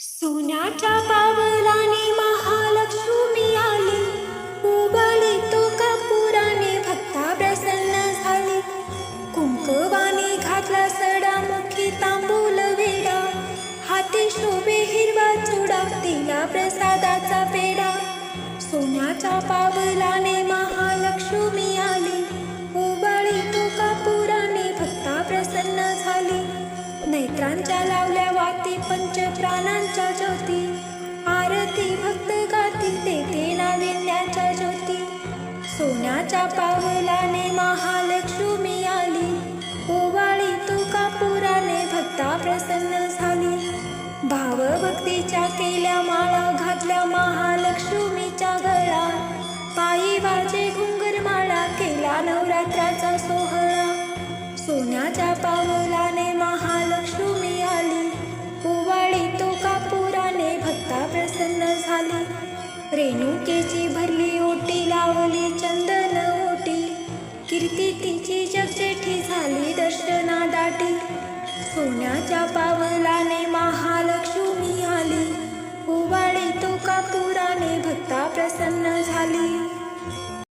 सोन्याच्या पावलाने महालक्ष्मी आली. उबळी तो कपुराने भक्ता प्रसन्न झाली. कुंकवाने घातला सडा मुखी तांबूल वेडा. हाती शोभे हिरवा चुडा तिला प्रसादाचा पेडा सोन्याच्या पावला त्यांच्या लावल्या वाती पंच प्राणांच्या ज्योती. आरती भक्त गाती तेथे नाविन्याच्या ज्योती. सोन्याच्या पावलाने महालक्ष्मी आली. ओवाळी तुका पुराने भक्ता प्रसन्न झाली. भावभक्तीच्या केल्या माळा घातल्या महालक्ष्मीच्या गळा. पायी वाजे घुंगर माळा केला नवरात्राचा सोहळा. सोन्याच्या पावलाने चंदन ओटी कीर्ती तिची जगजेठी झाली दर्शना दाटी सोन्याच्या पावला